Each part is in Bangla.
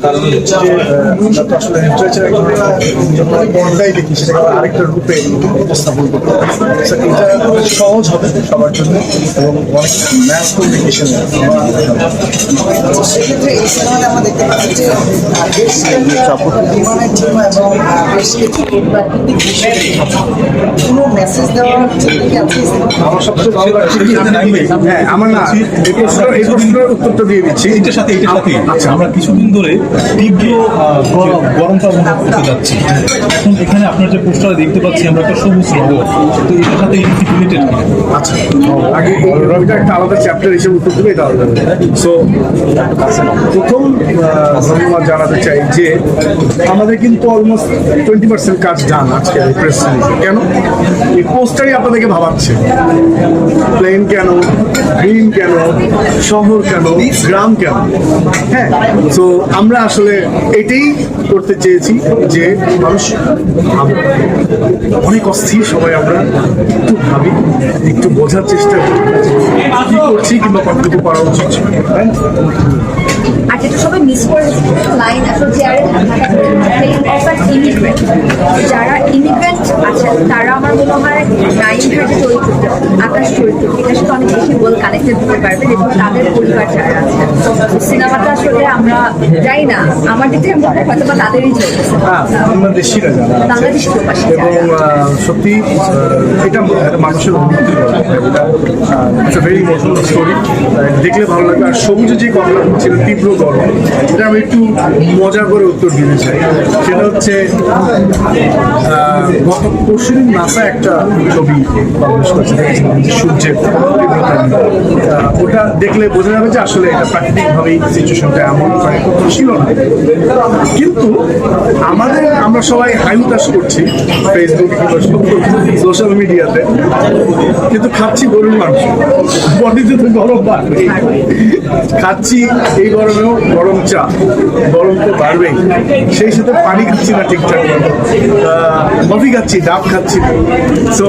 কারণ হচ্ছে আমরা তো আসলে লিটারেচার এক ধরনের পর্দায় দেখি সেটাকে আবার আরেকটা রূপে উপস্থাপন করতে এটা সহজ হবে সবার জন্য এবং অনেক ম্যাথ কমিউনিকেশন সেক্ষেত্রে এই সিনেমাতে আমরা দেখতে পাচ্ছি যে বেশ কিছু বিমানের এবং বেশ কিছু প্রাকৃতিক দৃশ্য কোনো মেসেজ দেওয়ার? আমার সবচেয়ে ভালো লাগছে হ্যাঁ আমার না এই প্রশ্ন এই প্রশ্নের উত্তরটা দিয়ে দিচ্ছি এটার সাথে এটার সাথে আচ্ছা আমরা কিছুদিন ধরে তীব্র আহ, গরম গরমটা অনুভব করতে যাচ্ছি। এখন এখানে আপনার যে পোস্টার দেখতে পাচ্ছি আমরা একটা সবুজ রঙ। তো এটার সাথে রিলেটেড আচ্ছা। আগে রবিটা একটা আলাদা চ্যাপ্টার হিসেবে উত্তর দেবে এটা আলাদা। সো প্রথম ধন্যবাদ জানাতে চাই যে আমাদের কিন্তু অলমোস্ট টোয়েন্টি পার্সেন্ট কাজ ডান আজকে প্রেস কেন? এই পোস্টারই আপনাদেরকে ভাবাচ্ছে। প্লেন কেন গ্রিন কেন শহর কেন গ্রাম কেন? তো আমরা আসলে এটাই করতে চেয়েছি যে মানুষ অনেক অস্থির সবাই আমরা একটু ভাবি, একটু বোঝার চেষ্টা করি কি করছি কিংবা কতটুকু করা উচিত আর চেয়ারে ইমিগ্রেন্ট যারা ইমিগ্রেন্ট আছেন তারা আমার মনে হয় নাইন চরিত্র আকাশ চরিত্র, এটার সাথে অনেক বেশি ওয়েল কানেক্টেড হতে পারবেন এবং তাদের পরিবার যারা আছে সিনেমাটা আসলে আমরা যাই না। আমার হয় হয়তো বা তাদেরই হ্যাঁ বাংলাদেশিরা এবং সত্যি এটা মানুষের অনুভূতি এটা ভেরি ইমোশনাল স্টোরি দেখলে ভালো লাগবে। আর সবুজে যে কথাটা ছিল তীব্র গরম এটা আমি একটু মজা করে উত্তর দিতে চাই। সেটা হচ্ছে গত পরশুদিন নাসা একটা ছবি পাবলিশ করেছে সূর্যের ওটা দেখলে বোঝা যাবে যে আসলে এটা প্রাকৃতিকভাবেই সিচুয়েশনটা এমন মানে ছিল না। কিন্তু আমাদের, আমরা সবাই হাইতাস করছি ফেসবুক সোশ্যাল মিডিয়াতে কিন্তু খাচ্ছি গরুর মাংস। বডিতে তো গরম বাড়বে খাচ্ছি এই গরমেও গরম চা, গরম তো বাড়বেই। সেই সাথে পানি খাচ্ছি না ঠিকঠাক কফি খাচ্ছি, ডাব খাচ্ছি সো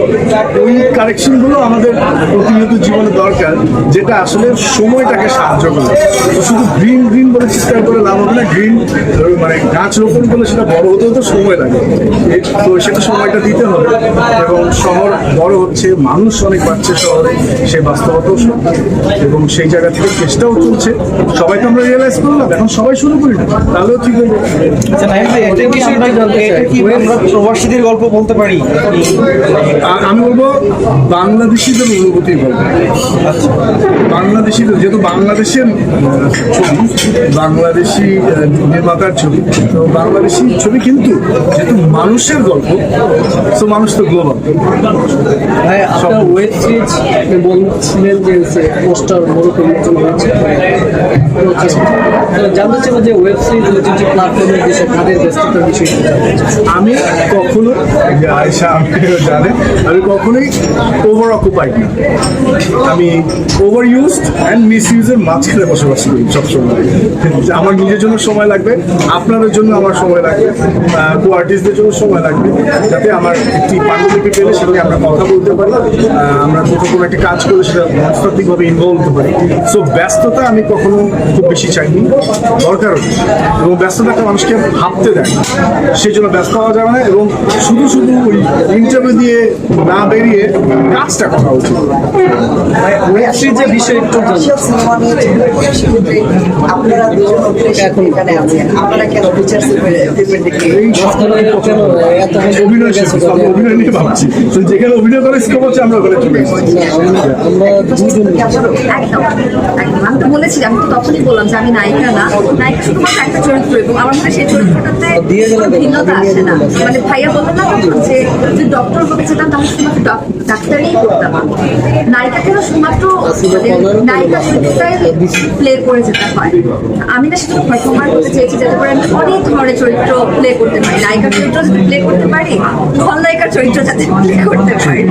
ওই কারেকশনগুলো আমাদের প্রতিনিয়ত জীবনে দরকার, যেটা আসলে সময়টাকে সাহায্য করে। শুধু গ্রিন গ্রিন বলে চিৎকার করে লাভ হবে না গ্রিন মানে গাছ রোপণ করলে সেটা বড় হতে হতে সময় লাগে। এই- তো সেটা সময়টা দিতে হবে এবং শহর বড় হচ্ছে মানুষ অনেক বাড়ছে শহরে সেই বাস্তবতাও সত্য। এবং সেই জায়গা থেকে চেষ্টাও চলছে। সবাই তো আমরা রিয়েলাইজ করলাম এখন সবাই শুরু করি না তাহলেও ঠিক হবে। আমরা প্রবাসীদের গল্প বলতে পারি? আমি বলব বাংলাদেশিদের অনুভূতির গল্প। আচ্ছা তো যেহেতু বাংলাদেশের ছবি বাংলাদেশি নির্মাতার ছবি তো বাংলাদেশি ছবি কিন্তু যেহেতু মানুষের গল্প তো মানুষ তো গ্লোবাল আপনার ওয়েব সিরিজ বলছিলেন যে পোস্টার বড় পরিবর্তন হয়েছে জানতে চাইব যে ওয়েব সিরিজ ওটিটি প্ল্যাটফর্মের আমি কখনো আয়সা আপনিও জানেন, আমি কখনোই ওভার অকুপাইড না। আমি ওভার ইউজড অ্যান্ড মিস ইউজের মাঝখানে বসবাস করি সবসময়। আমার নিজের জন্য সময় লাগবে, আপনাদের জন্য আমার সময় লাগবে কো আর্টিস্টদের জন্য সময় লাগবে, যাতে আমার একটি পাণ্ডুলিপি পেলে সেটাকে আমরা কথা বলতে পারি আমরা কোথাও কোনো একটা কাজ করলে সেটা মনস্তাত্ত্বিকভাবে ইনভলভ হতে পারি। সো ব্যস্ততা আমি কখনো খুব বেশি চাইনি দরকার এবং ব্যস্ততা একটা মানুষকে ভাবতে দেয় সেই জন্য ব্যস্ত হওয়া যাবে না এবং শুধু শুধু ওই ইন্টারভিউ দিয়ে না বেরিয়ে কাজটা করা উচিত ওয়েব সিরিজের বিষয়ে একটু সিনেমা নিয়ে আপনারা দুজন এখানে আছেন আপনারা কেন ফিচার অভিনয় অভিনয় নিয়ে ভাবছি তো যেখানে অভিনয় করে স্কোপ হচ্ছে আমরা ওখানে চলে এসেছি আমরা দুজন একদম একদম আমি তো বলেছিলাম আমি তো তখনই বললাম যে আমি নায়িকা না। নায়িকা শুধুমাত্র একটা চরিত্র এবং আমার মনে হয় সেই চরিত্রটাতে কোনো ভিন্নতা আসে না। মানে ভাইয়া বলল না যে যদি ডক্টর হতে চেতাম তাহলে শুধুমাত্র ডাক্তারই করতাম। নায়িকা কেন শুধুমাত্র মানে নায়িকা চরিত্রটাই প্লে করে যেতে হয়। আমি না শুধু পারফর্মার করতে চেয়েছি যাতে করে আমি অনেক ধরনের চরিত্র প্লে করতে পারি। নায়িকার চরিত্র যদি প্লে করতে পারি খলনায়িকার চরিত্র যাতে প্লে করতে পারি।